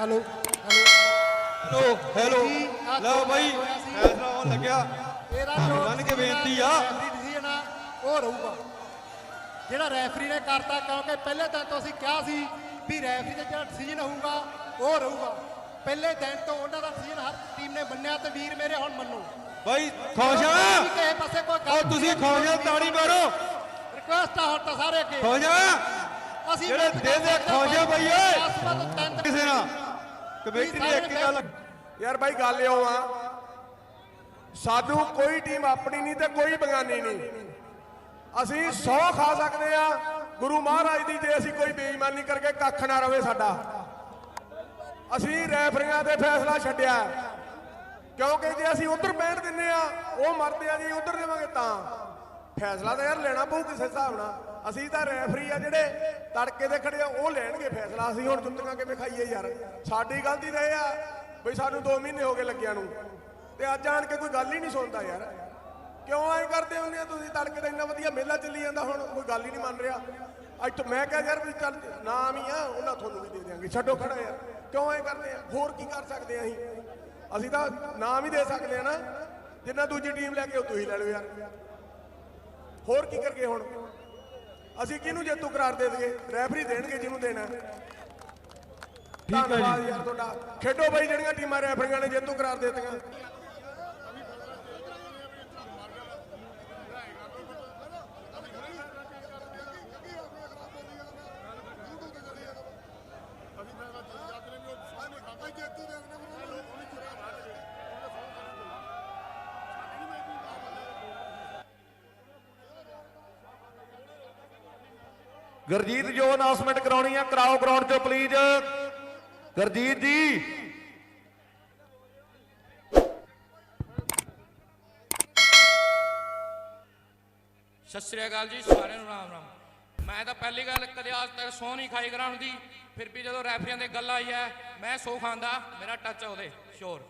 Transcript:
Hello hello. Hello ਲਓ ਬਾਈ ਫੈਸਲਾ ਹੋਣ ਲੱਗਿਆ। ਇਹਦਾ ਜੋ ਮੰਨ ਕੇ ਬੇਨਤੀ ਆ। ਡਿਸੀਜਨ ਆ ਉਹ ਰਹੂਗਾ। ਜਿਹੜਾ ਰੈਫਰੀ ਨੇ ਕਰਤਾ ਕਿਉਂਕਿ ਪਹਿਲੇ ਦਿਨ ਤੋਂ ਕਿਹਾ ਸੀ ਵੀ ਰੈਫਰੀ ਦਾ ਜਿਹੜਾ ਡਿਸੀਜਨ ਹੋਊਗਾ ਉਹ ਰਹੂਗਾ। ਪਹਿਲੇ ਦਿਨ ਤੋਂ ਉਹਨਾਂ ਦਾ ਡਿਸੀਜਨ ਹਰ ਟੀਮ ਨੇ ਮੰਨਿਆ ਤੇ ਵੀਰ ਮੇਰੇ ਹੁਣ ਮੰਨੋ। ਬਾਈ ਖੁਸ਼ ਆ। ਕਿਸੇ ਪਾਸੇ ਕੋਈ ਗੱਲ ਤੁਸੀਂ ਖੁਸ਼ ਆ ਤਾੜੀ ਮਾਰੋ। ਰਿਕੁਐਸਟ ਆ ਹੁਣ ਤਾਂ ਸਾਰੇ ਅੱਗੇ। ਖੁਸ਼ ਆ। ਅਸੀਂ ਦੇ ਦੇ ਖੁਸ਼ ਆ ਬਾਈ ਕਮੇਟੀ ਨੇ ਇੱਕ ਗੱਲ। ਯਾਰ ਬਾਈ, ਗੱਲ ਇਉਂ ਆ। ਸਾਧੂ ਕੋਈ ਟੀਮ ਆਪਣੀ ਨਹੀਂ ਤੇ ਕੋਈ ਬਗਾਨੀ ਨਹੀਂ। ਅਸੀਂ ਸੌ ਖਾ ਸਕਦੇ ਆ। ਗੁਰੂ ਮਹਾਰਾਜ ਦੀ ਜੇ ਅਸੀਂ ਕੋਈ ਬੇਈਮਾਨੀ ਕਰਕੇ ਕੱਖ ਨਾ ਰਵੇ ਸਾਡਾ। ਅਸੀਂ ਰੈਫਰੀਆਂ ਤੇ ਫੈਸਲਾ ਛੱਡਿਆ। ਕਿਉਂਕਿ ਜੇ ਅਸੀਂ ਉਧਰ ਬੈਠ ਦਿੰਨੇ ਆ, ਉਹ ਮਰਦੇ ਆ ਜੀ, ਉਧਰ ਦੇਵਾਂਗੇ ਤਾਂ। ਫੈਸਲਾ ਤਾਂ ਯਾਰ ਲੈਣਾ ਪਊ ਕਿਸੇ ਹਿਸਾਬ ਨਾਲ। ਅਸੀਂ ਤਾਂ ਰੈਫਰੀ ਆ ਜਿਹੜੇ ਤੜਕੇ ਦੇ ਖੜੇ ਆ, ਉਹ ਲੈਣਗੇ ਫੈਸਲਾ। ਅਸੀਂ ਹੁਣ ਜੁੱਤੀਆਂ ਕਿਵੇਂ ਖਾਈਏ ਯਾਰ? ਸਾਡੀ ਗਲਤੀ ਤਾਂ ਇਹ ਆ ਵੀ ਸਾਨੂੰ 2 ਮਹੀਨੇ ਹੋ ਗਏ ਲੱਗਿਆਂ ਨੂੰ। ਤੇ ਅੱਜ ਆਣ ਕੇ ਕੋਈ ਗੱਲ ਹੀ ਨਹੀਂ ਸੁਣਦਾ ਯਾਰ। ਕਿਉਂ ਐਂ ਕਰਦੇ ਹੁੰਦੇ ਆ ਤੁਸੀਂ ਤੜਕੇ ਦਾ ਇੰਨਾ ਵਧੀਆ ਮੇਲਾ ਚੱਲੀ ਜਾਂਦਾ, ਹੁਣ ਕੋਈ ਗੱਲ ਹੀ ਨਹੀਂ ਮੰਨ ਰਿਹਾ। ਅੱਜ ਤੋਂ ਮੈਂ ਕਿਹਾ ਯਾਰ ਵੀ ਚੱਲ, ਨਾਮ ਹੀ ਆ, ਉਹਨਾਂ ਤੁਹਾਨੂੰ ਵੀ ਦੇ ਦਿਆਂਗੇ। ਛੱਡੋ ਖੜਾ ਯਾਰ। ਕਿਉਂ ਐਂ ਕਰਦੇ ਆ? ਹੋਰ ਕੀ ਕਰ ਸਕਦੇ ਆ ਅਸੀਂ? ਅਸੀਂ ਤਾਂ ਨਾਮ ਹੀ ਦੇ ਸਕਦੇ ਆ ਨਾ। ਜਿੰਨਾ ਦੂਜੀ ਟੀਮ ਲੈ ਕੇ, ਉਹ ਤੁਸੀਂ ਲੈ ਲਓ ਯਾਰ। ਹੋਰ ਕੀ ਕਰਗੇ ਹੁਣ? ਅਸੀਂ ਕਿਹਨੂੰ ਜੇਤੂ ਕਰਾਰ ਦੇ ਦਈਏ? ਰੈਫਰੀ ਦੇਣਗੇ ਜਿਹਨੂੰ ਦੇਣਾ। ਠੀਕ ਹੈ ਜੀ। ਯਾਰ ਤੁਹਾਡਾ। ਖੇਡੋ ਬਾਈ ਜਿਹੜੀਆਂ ਟੀਮਾਂ ਰੈਫਰੀਆਂ ਨੇ ਜੇਤੂ ਕਰਾਰ ਦੇ ਦਿੱਤੀਆਂ। ਗੁਰਜੀਤ ਜੋ ਅਨਾਉਂਸਮੈਂਟ ਕਰਾਉਣੀ ਆ, ਕਰਾਓ ਗਰਾਊਂਡ 'ਚੋਂ ਪਲੀਜ਼ ਗੁਰਜੀਤ ਜੀ। ਸਤਿ ਸ੍ਰੀ ਅਕਾਲ ਜੀ, ਸਾਰਿਆਂ ਨੂੰ ਰਾਮ ਰਾਮ। ਮੈਂ ਤਾਂ ਪਹਿਲੀ ਗੱਲ ਕਦੇ ਅੱਜ ਤੱਕ ਸੌ ਨਹੀਂ ਖਾਈ ਗਰਾਊਂਡ ਦੀ, ਫਿਰ ਵੀ ਜਦੋਂ ਰੈਫਰੀਆਂ ਦੇ ਗੱਲ ਆਈ ਹੈ, ਮੈਂ ਸੌ ਖਾਂਦਾ, ਮੇਰਾ ਟੱਚ ਆ ਉਹਦੇ ਸ਼ੋਰ